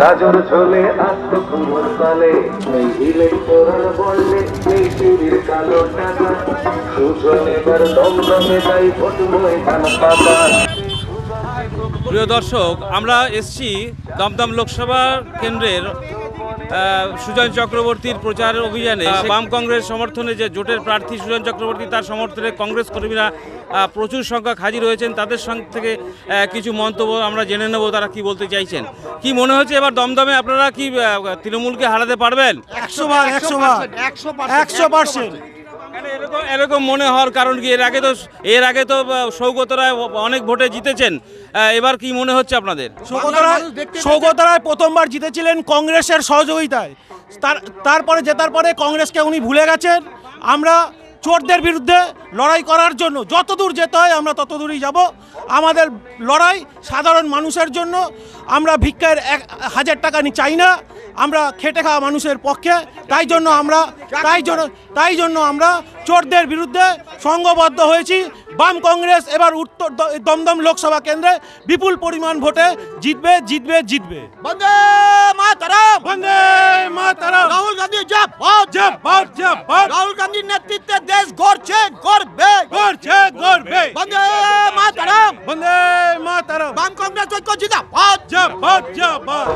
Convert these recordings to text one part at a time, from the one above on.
গাজর ঝোলে কালে নেই হিলে বললে নেই কালো টাকা। সুজন এবার দমদমে তাই পাতা। প্রিয় দর্শক, আমরা এসছি দমদম লোকসভা কেন্দ্রের সুজন চক্রবর্তীর প্রচার অভিযানে বাম কংগ্রেস সমর্থনে যে জোটের প্রার্থী সুজন চক্রবর্তী তার সমর্থনে কংগ্রেস কর্মীরা প্রচুর সংখ্যক হাজির হয়েছেন। তাদের সঙ্গে থেকে কিছু মন্তব্য আমরা জেনে নেব তারা কি বলতে চাইছেন। কি মনে হচ্ছে এবার দমদমে আপনারা কি তৃণমূলকে হারাতে পারবেন? একশো বার একশো বার। একশো পার্সেন্ট। এরকম এরকম মনে হওয়ার কারণ কি? এর আগে তো এর আগে তো সৌগত রায় অনেক ভোটে জিতেছেন। এবার কি মনে হচ্ছে আপনাদের? সৌগত রায় সৌগত রায় প্রথমবার জিতেছিলেন কংগ্রেসের সহযোগিতায়। তার তারপরে জেতার পরে কংগ্রেসকে উনি ভুলে গেছেন। আমরা চোরদের বিরুদ্ধে লড়াই করার জন্য যত দূর যেতে হয় আমরা তত দূরই যাব। আমাদের লড়াই সাধারণ মানুষের জন্য। আমরা ভিক্ষার এক হাজার টাকা নি চাই না। আমরা খেটে খাওয়া মানুষের পক্ষে তাই জন্য আমরা তাই জন্য তাই জন্য আমরা চোরদের বিরুদ্ধে সংঘবদ্ধ হয়েছি। বাম কংগ্রেস এবার উত্তর দমদম লোকসভা কেন্দ্রে বিপুল পরিমাণ ভোটে জিতবে জিতবে জিতবে। বন্দে মাতরম! বন্দে মাতরম! রাহুল গান্ধী জবাব জবাব জবাব রাহুল গান্ধীর নেতৃত্বে দেশ গড়ছে গড়বে। করছে গর্বে বন্দে মাতরম! বন্দে মাতরম! বাম কংগ্রেস ঐক্য জিন্দাবাদ জবাব জবাব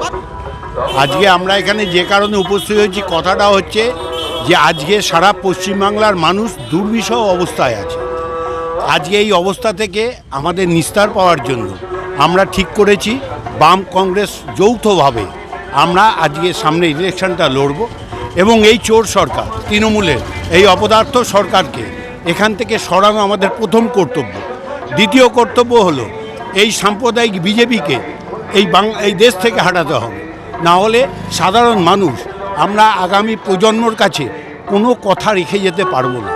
আজকে আমরা এখানে যে কারণে উপস্থিত হয়েছি, কথাটা হচ্ছে যে আজকে সারা পশ্চিমবাংলার মানুষ দুর্বিষহ অবস্থায় আছে। আজকে এই অবস্থা থেকে আমাদের নিস্তার পাওয়ার জন্য আমরা ঠিক করেছি, বাম কংগ্রেস যৌথভাবে আমরা আজকে সামনে ইলেকশনটা লড়ব এবং এই চোর সরকার, তৃণমূলের এই অপদার্থ সরকারকে এখান থেকে সরানো আমাদের প্রথম কর্তব্য। দ্বিতীয় কর্তব্য হলো এই সাম্প্রদায়িক বিজেপিকে এই বাং, এই দেশ থেকে হাঁটাতে হবে। না হলে সাধারণ মানুষ, আমরা আগামী প্রজন্মর কাছে কোনো কথা রেখে যেতে পারব না।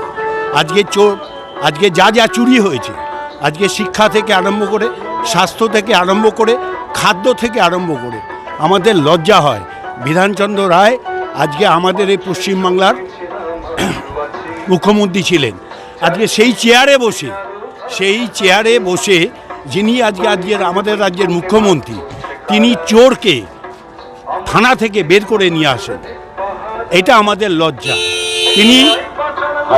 আজকে চোর আজকে যা যা চুরি হয়েছে, আজকে শিক্ষা থেকে আরম্ভ করে, স্বাস্থ্য থেকে আরম্ভ করে, খাদ্য থেকে আরম্ভ করে, আমাদের লজ্জা হয়। বিধানচন্দ্র রায় আজকে আমাদের এই পশ্চিমবাংলার মুখ্যমন্ত্রী ছিলেন। আজকে সেই চেয়ারে বসে, সেই চেয়ারে বসে যিনি আজকে, আজকের আমাদের রাজ্যের মুখ্যমন্ত্রী, তিনি চোরকে থানা থেকে বের করে নিয়ে আসেন। এটা আমাদের লজ্জা। তিনি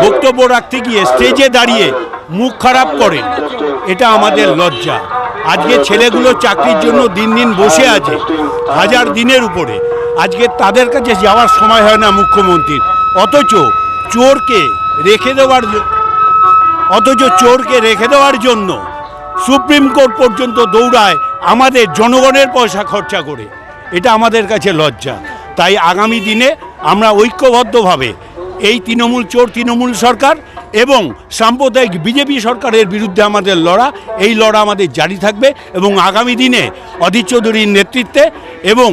বক্তব্য রাখতে গিয়ে স্টেজে দাঁড়িয়ে মুখ খারাপ করেন। এটা আমাদের লজ্জা। আজকে ছেলেগুলো চাকরির জন্য দিন দিন বসে আছে, হাজার দিনের উপরে। আজকে তাদের কাছে যাওয়ার সময় হয় না মুখ্যমন্ত্রীর। অথচ চোরকে রেখে দেওয়ার অথচ চোরকে রেখে দেওয়ার জন্য সুপ্রিম কোর্ট পর্যন্ত দৌড়ায় আমাদের জনগণের পয়সা খরচা করে। এটা আমাদের কাছে লজ্জা। তাই আগামী দিনে আমরা ঐক্যবদ্ধভাবে এই তৃণমূল চোর, তৃণমূল সরকার এবং সাম্প্রদায়িক বিজেপি সরকারের বিরুদ্ধে আমাদের লড়া, এই লড়া আমাদের জারি থাকবে এবং আগামী দিনে অধীর চৌধুরীর নেতৃত্বে এবং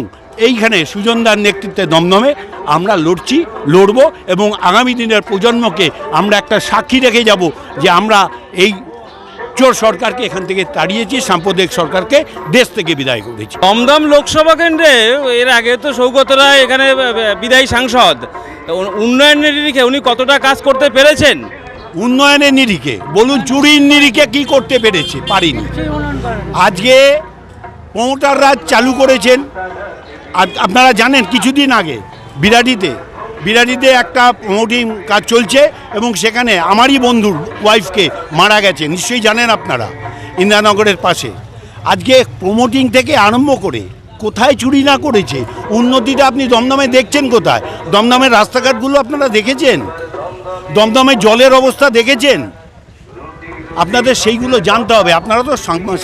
এইখানে সুজনদার নেতৃত্বে দমদমে আমরা লড়ছি, লড়ব এবং আগামী দিনের প্রজন্মকে আমরা একটা সাক্ষী রেখে যাব যে আমরা এই চোর সরকারকে এখান থেকে তাড়িয়েছি সাম্প্রদায়িক সরকারকে দেশ থেকে বিদায় করেছি। দমদম লোকসভা কেন্দ্রে এর আগে তো সৌগত রায় এখানে বিদায়ী সাংসদ। উন্নয়নের নিরিখে উনি কতটা কাজ করতে পেরেছেন? উন্নয়নের নিরিখে বলুন চুরির নিরিখে কি করতে পেরেছে? পারিনি। আজকে প্রমোটার রাজ চালু করেছেন। আপনারা জানেন কিছুদিন আগে বিরাটিতে বিরাটিতে একটা প্রমোটিং কাজ চলছে এবং সেখানে আমারই বন্ধুর ওয়াইফকে মারা গেছে। নিশ্চয়ই জানেন আপনারা, ইন্দিরানগরের পাশে। আজকে প্রমোটিং থেকে আরম্ভ করে কোথায় চুরি না করেছে, উন্নতিটা আপনি দমদমে দেখছেন কোথায়? দমদমের রাস্তাঘাটগুলো আপনারা দেখেছেন? দমদমে জলের অবস্থা দেখেছেন? আপনাদের সেইগুলো জানতে হবে। আপনারা তো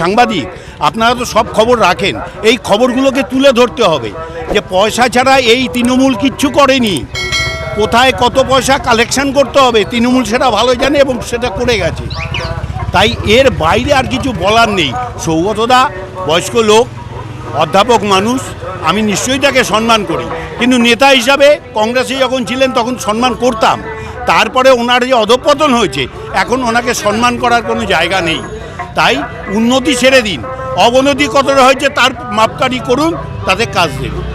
সাংবাদিক, আপনারা তো সব খবর রাখেন। এই খবরগুলোকে তুলে ধরতে হবে যে পয়সা ছাড়া এই তৃণমূল কিচ্ছু করেনি। কোথায় কত পয়সা কালেকশন করতে হবে, তৃণমূল সেটা ভালো জানে এবং সেটা করে গেছে। তাই এর বাইরে আর কিছু বলার নেই। সৌগতদা বয়স্ক লোক, অধ্যাপক মানুষ, আমি নিশ্চয়ই তাকে সম্মান করি। কিন্তু নেতা হিসাবে কংগ্রেসে যখন ছিলেন তখন সম্মান করতাম। তারপরে ওনার যে অধপতন হয়েছে, এখন ওনাকে সম্মান করার কোনো জায়গা নেই। তাই উন্নতি ছেড়ে দিন। অবনতি কতটা হয়েছে তার মাপকারি করুন, তাতে কাজ দেবে।